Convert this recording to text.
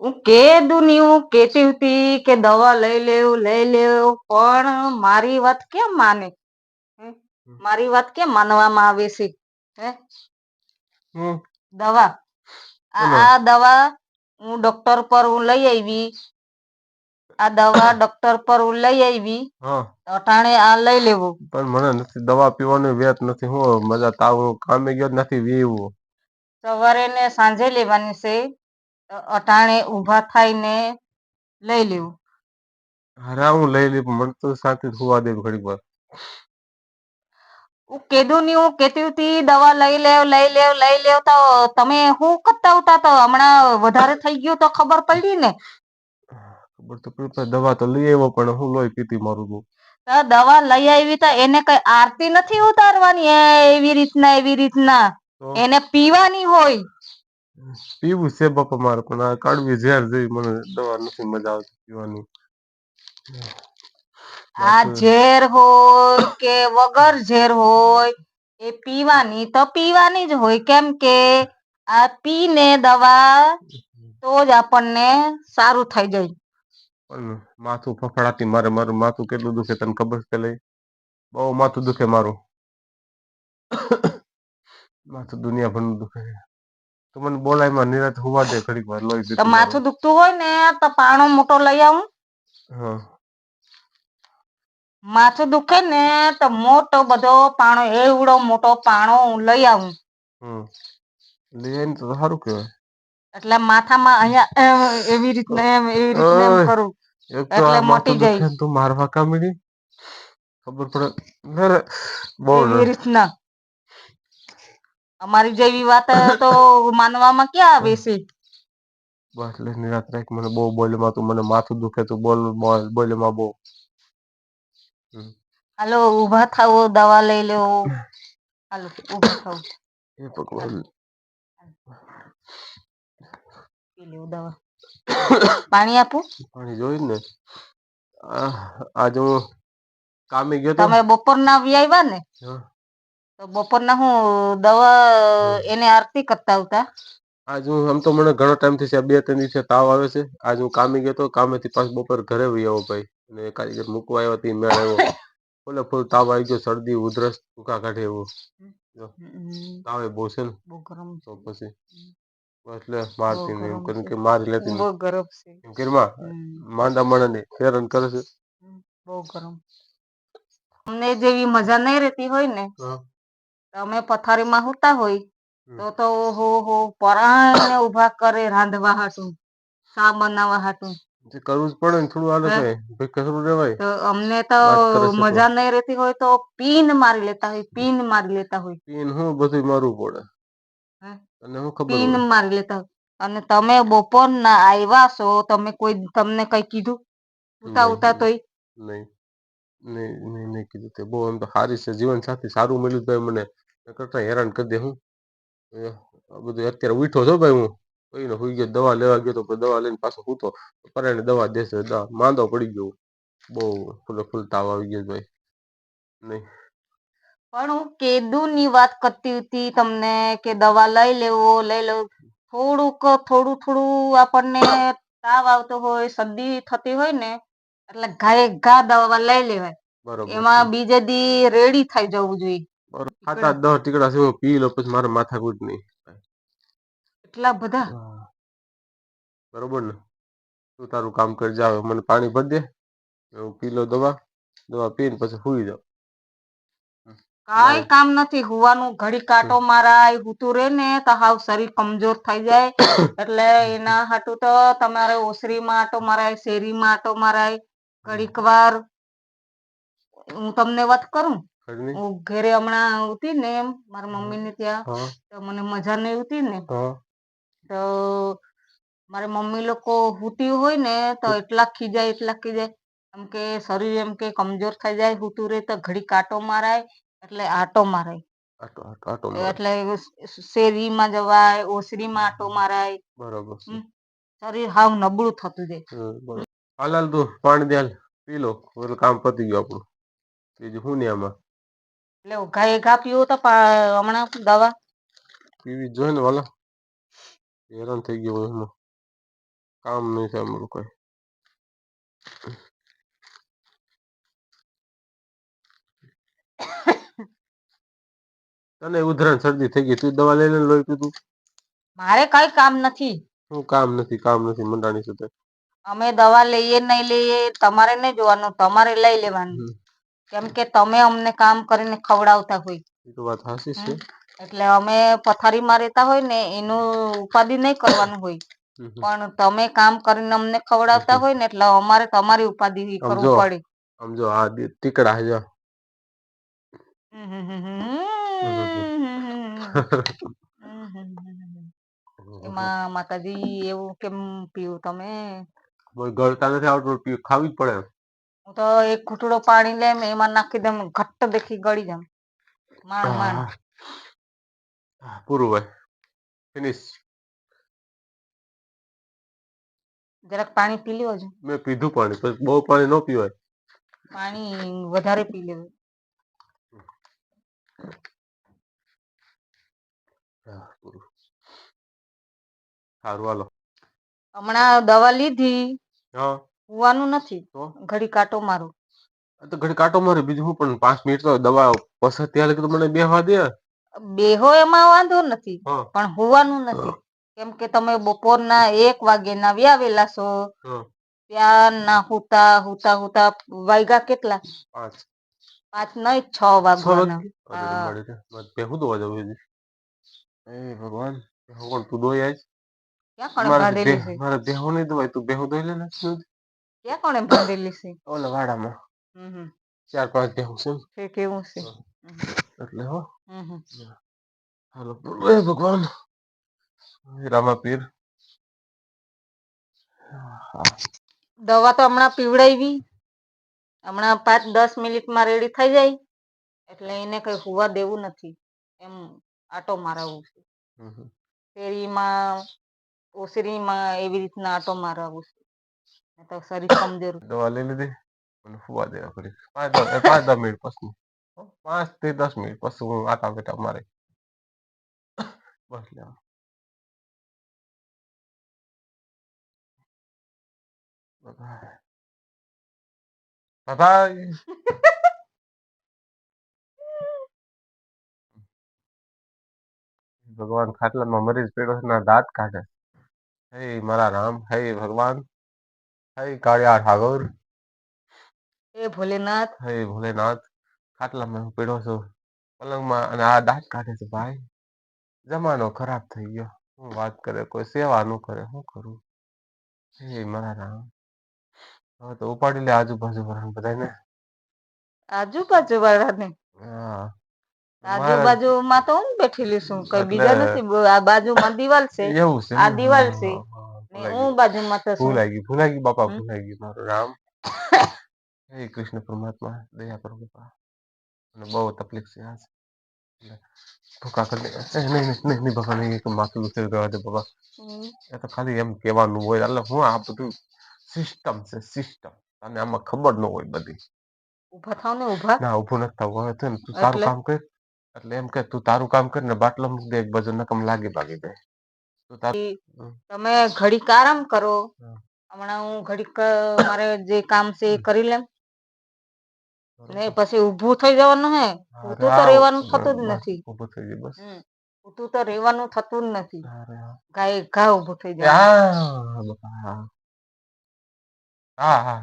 હું કેદું ની હું કેતી હતી કે દવા લઈ લેવું લઈ લેવું પણ મારી વાત કેમ માને? મારી વાત કેમ માનવામાં આવે છે? હે? દવા. આ દવા હું ડોક્ટર પર હું લઈ આવી આ દવા ડોક્ટર પર હું લઈ આવી અટાણે આ લઈ લેવું. પણ મને નથી દવા પીવાની વેત નથી હું મજા તાવ કામે ગયો નથી વીવું. સવારે ને સાંજે લેવાની છે. અટાણે ઊભા થઈને લઈ લેવું હારા હું લઈ લે પણ મને તો શાંતિ હોવા દે ઘડીક વાર. હું કેદું ની હું કેતી હતી દવા લઈ લેવ લઈ લેવ લઈ લેવ તો તમે હું કરતા હતા? તો હમણાં વધારે થઈ ગયું તો ખબર પડી ને? ખબર તો પડી દવા તો લઈ આવ્યો પણ હું લોહી પીતી મારું તું. તો દવા લઈ આવી તો એને કઈ આરતી નથી ઉતારવાની? એ એવી રીતના એવી રીતના. એને પીવાની હોય. પીવું છે બાપા મારે પણ આ કાઢવી ઝેર જેવી મને દવા નથી મજા આવતી પીવાની. આ ઝેર હોય કે વગર ઝેર હોય એ પીવાની તો પીવાની જ હોય કેમ કે આ પી ને દવા તો જ આપણને સારું થઈ જાય. પણ માથું ફફડાતી મારે મારું માથું કેટલું દુખે તને ખબર છે લઈ? બહુ માથું દુખે મારું. માથું દુનિયા ભરનું દુખે. તું મને બોલાયમાં નિરાત હોવા દે ઘડીક વાર લોહી તો પીતું માથું દુખતું હોય ને તો પાણો મોટો લઈ આવું. હા. માથું દુખે ને તો મોટો બધો પાણો એવડો મોટો પાણો હું લઈ આવું. હમ. લઈ આવીને તો સારું કેવાય એટલે માથામાં અહીંયા એમ એવી રીતના એમ એવી રીતના એમ ઓય કરું. એક તો એટલે આ મટી માથું જાય. ને તું મારવા કામ ખબર પડે. ના બહુ એવી રીતના. અમારી જેવી વાત તો માનવામાં ક્યાં આવે છે? બસ લે નિરાત રાખ મને બહુ બોલમાં તું મને માથું દુખે તું બોલ બોલ બોલમાં બહુ. હાલો ઊભા થાવ દવા લઈ લેવો હાલો ઊભા થાવ એ ભગવાન. લેવું દવા. પાણી આપું. પાણી જોઈ ને આજે હું કામે ગયો તમે બપોરના વી આવ્યા ને? તો બપોરના હું દવા એને આરતી કરતા આવતા. આજ હું આમ તો મને ઘણો ટાઈમથી બે ત્રણ દિવસે તાવ આવે છે. આજ હું કામે ગયો તો કામેથી પાછ બપોર ઘરે વહી આવો ભાઈ. અને કારીગર મૂકવા આવ્યો તે મેળ આવ્યો. ફૂલે ફૂલ તાવ આવી ગયો શરદી ઉધરસ ટૂંકા કાઢે એવું. તાવ બહુ છે ને. બહુ ગરમ તો પછી એટલે મારતી નહીં એમ કરીને કે મારી લેતી બહુ ગરમ છે. એમ કરીમાં હમ, માંદા માણસ ને હેરાન કરે છે. બહુ ગરમ. અમને જેવી મજા નહીં રહેતી હોય ને તમે પથારીમાં હુતા હોય તો તો હો હો પરાણે ઊભા કરે રાંધવા હાટું શા બનાવા હાટું? જે કરવું જ પડે ને થોડું હાલે ભાઈ કસરું રેવાય. તો અમને તો મજા નહીં રહેતી હોય તો પીન મારી લેતા હોય પીન મારી લેતા હોય. પીન હું બધું મારવું પડે. અને હું ખબર પીન મારી લેતા હોય. અને તમે બપોર ના આવ્યા છો તમે કોઈ તમને કઈ કીધું? ઉતા ઉતા તોય? નહીં. નહીં નહીં નહીં કીધું તે બહુ એમ તો સારી છે, જીવન સાથી સારું મળ્યું ભાઈ મને. કરતા હેરાન કરી દે હું બધું અત્યારે ઉઠો છો ભાઈ હું? કઈને હુઈ ગયો, દવા લેવા ગયો તો દવા લઈને પાછો હુતો. પરાણે દવા દેશે માંદો પડી ગયો. બહુ ફૂલો ફૂલ તાવ આવી ગયો ભાઈ. નહીં. પણ હું કેદું ની વાત કરતી હતી તમને કે દવા લઈ લેવો લઈ લેવો. થોડુંક, થોડું થોડું આપણને તાવ આવતો હોય, શરદી થતી હોય ને એટલે ઘાએ ઘા દવા લઈ લેવાય. એમાં બીજે દી રેડી થઈ જવું જોઈએ. સાત આઠ દસ ટીકડા છે પી લો પછી મારે માથા કુટ નહીં એટલા બધા? બરોબર ને? તું તારું કામ કરી જાવ મને પાણી ભર દે. હું પી લો દવા દવા પીને પછી હુઈ જાવ કઈ કામ નથી હુવાનું ઘડી કાંટો મારાય હુતું રે ને તો હાવ શરીર કમજોર થઈ જાય. એટલે એના હાટું તો તમારે ઓસરીમાં આટો મારાય શેરીમાં આટો મરાય. ઘડીક વાર હું તમને વાત કરું? હું ઘરે હમણાં આવતી ને એમ મારા મમ્મી ને ત્યાં તો મને મજા નહીં આવતી ને. તો મારે મમ્મી લોકો હુતી હોય ને તો એટલા ખીજાય એટલા ખીજાય. એમ કે શરીર એમ કે કમજોર થઈ જાય હુતું રે તો ઘડી કાંટો મારાય એટલે આટો મારાય. એટલે શેરીમાં જવાય ઓસરીમાં આટો મારાય. બરોબર શરીર હાવ નબળું થતું જાય. હાલ હાલ તું પાણી દે પી લો. એટલે કામ પતી ગયું આપણું. બીજું શું ને આમાં? એટલે ઘા ઘા પીવો તો હમણાં દવા. પીવી જોઈએ ને વાલા. હેરાન થઈ ગયો હું કામ નહીં થાય અમારું કઈ. તને ઉધરણ શરદી થઈ ગઈ. તું દવા લઈને લોહી પીધું? મારે કઈ કામ નથી. શું કામ નથી કામ નથી. મંડાણી સાથે અમે દવા લઈએ નહીં લઈએ તમારે નહીં જોવાનું તમારે લઈ લેવાનું. કેમ કે તમે અમને કામ કરીને ખવડાવતા હોય. એ તો વાત હાસી છે. એટલે અમે પથારીમાં રહેતા હોય ને એનું ઉપાધિ નહીં કરવાનું હોય. હમ હમ. પણ તમે કામ કરીને અમને ખવડાવતા હોય ને એટલે અમારે તમારી ઉપાધિ. કરવું પડે. આમ જો આ દી- ટીકડા છે જો. એમાં માતાજી એવું કેમ પીવું તમે? ગળતા નથી આવતું પી- ખાવી જ પડે હું તો એક ઘૂંટડો પાણી લેમ એમાં નાખી દઉં ઘટ્ટ દેખી ગળી જમ માંડ માંડ પૂરું ભાઈ ફિનિશ જરાક પાણી પી લેવો છે મેં પીધું પાણી પણ બહુ પાણી ન પીવાય. પાણી વધારે પી લેવું. સારું હાલો. હમણાં દવા લીધી. હા. હુવાનું નથી તો ઘડી કાંટો મારો. આ તો ઘડી કાંટો મારે બીજું હું પણ પાંચ મિનિટ તો દવા પસાર ત્યાં લગી તો મને બેહવા દે. બેહો એમાં વાંધો નથી હા. પણ હોવાનું નથી. કેમ કે તમે બપોરના એક વાગે ના વ્યાવેલા છો હા. ત્યાં ના હુતા હુતા હુતા વાગ્યા કેટલા? પાંચ. પાંચ નહીં છ છ વાગવાના વાગે. અરે હા. રંબાડી રે. મારે બેહું દોવા જવું છે એ ભગવાન કોણ તું દોઈ આવીશ ક્યાં કોણે મારે બાંધેલી છે? બે- મારે નહીં દોવાય તું બેહું દોઈ લે ને શું? ક્યાં કોણે બાંધેલી છે? ઓલા વાડામાં. હમ હમ. ચાર પાંચ બેહું છે ને. તે કેવું છે? એટલે હો. હમ હમ. હાલો એ ભગવાન. હે રામાપીર હા. દવા તો હમણાં પીવડાવી હમણાં પાંચ દસ મિનિટમાં રેડી થઈ જાય. એટલે એને કઈ હોવા દેવું નથી. એમ આટો મારાવું છે. હમ હમ. શેરીમાં ઓસરીમાં એવી રીતના આટો મારાવું છે. તો શરીર કમજોર. દવા લઈ લીધી. અને ફુવા દેવા કરી પાંચ દસ પાંચ દસ મિનિટ પછી. પાંચથી દસ મિનિટ પછી હું આટા બેટા મારે. બસ લેવા. બાય ભગવાન ખાટલામાં મરીજ પેડો ના, દાંત કાઢે. હે મારા રામ હે ભગવાન હે કાળિયા ઠાકોર એ ભોલેનાથ. હે ભોલેનાથ. ખાટલામાં હું પીડો છું પલંગમાં અને આ દાંત કાઢે છે ભાઈ. જમાનો ખરાબ થઈ ગયો. હું વાત કરે કોઈ સેવા ન કરે શું કરું? હે મારા રામ. હવે તો ઉપાડી લે આજુબાજુ વાળા બધાને આજુબાજુ વાળાને? હા. આજુબાજુમાં તો હું બેઠેલી છું કઈ બીજા એટલે- નથી. બ- આ બાજુમાં દિવાલ છે એવું છે આ એમ? દિવાલ હા, છે. હા, હા, ને ભૂલાઈ હું બાજુમાં તો ગયું છું. ભૂલાઈ ગયું ભૂલાઈ ગયું બાપા હમ? ભૂલાઈ ગયું મારું રામ. હે કૃષ્ણ પરમાત્મા દયા કરો બાપા. અને બહુ તકલીફ છે આજ. એટલે ભૂકા કરી દે. એ નહીં નહીં નહીં નહીં બાપા નહીં એ તો માથું દુખે રહેવા દે બાપા. હમ. એ તો ખાલી એમ કહેવાનું હોય એટલે હું આ બધું સિસ્ટમ છે સિસ્ટમ અને આમાં ખબર ન હોય બધી. ઊભા થાવ ને ઊભા. ના ઊભું નથી થવું. હવે છે ને તું તારું એટલે? કામ કર. એટલે એમ કે તું તારું કામ કર ને બાટલો મૂકી દે એક બાજુ નકમ લાગી ભાગી જાય તું તારું તમે ઘડીક આરામ કરો. હમણાં હું ઘડીક મારે જે કામ છે એ કરી લેમ. ને પછી ઊભું થઈ જવાનું હે. ઊભું તો રહેવાનું થતું જ નથી. ઊભું થઈ જાય બસ. ઊભું તો રહેવાનું થતું જ નથી. ગાય ઘા ઊભું થઈ જાય હા હા હા.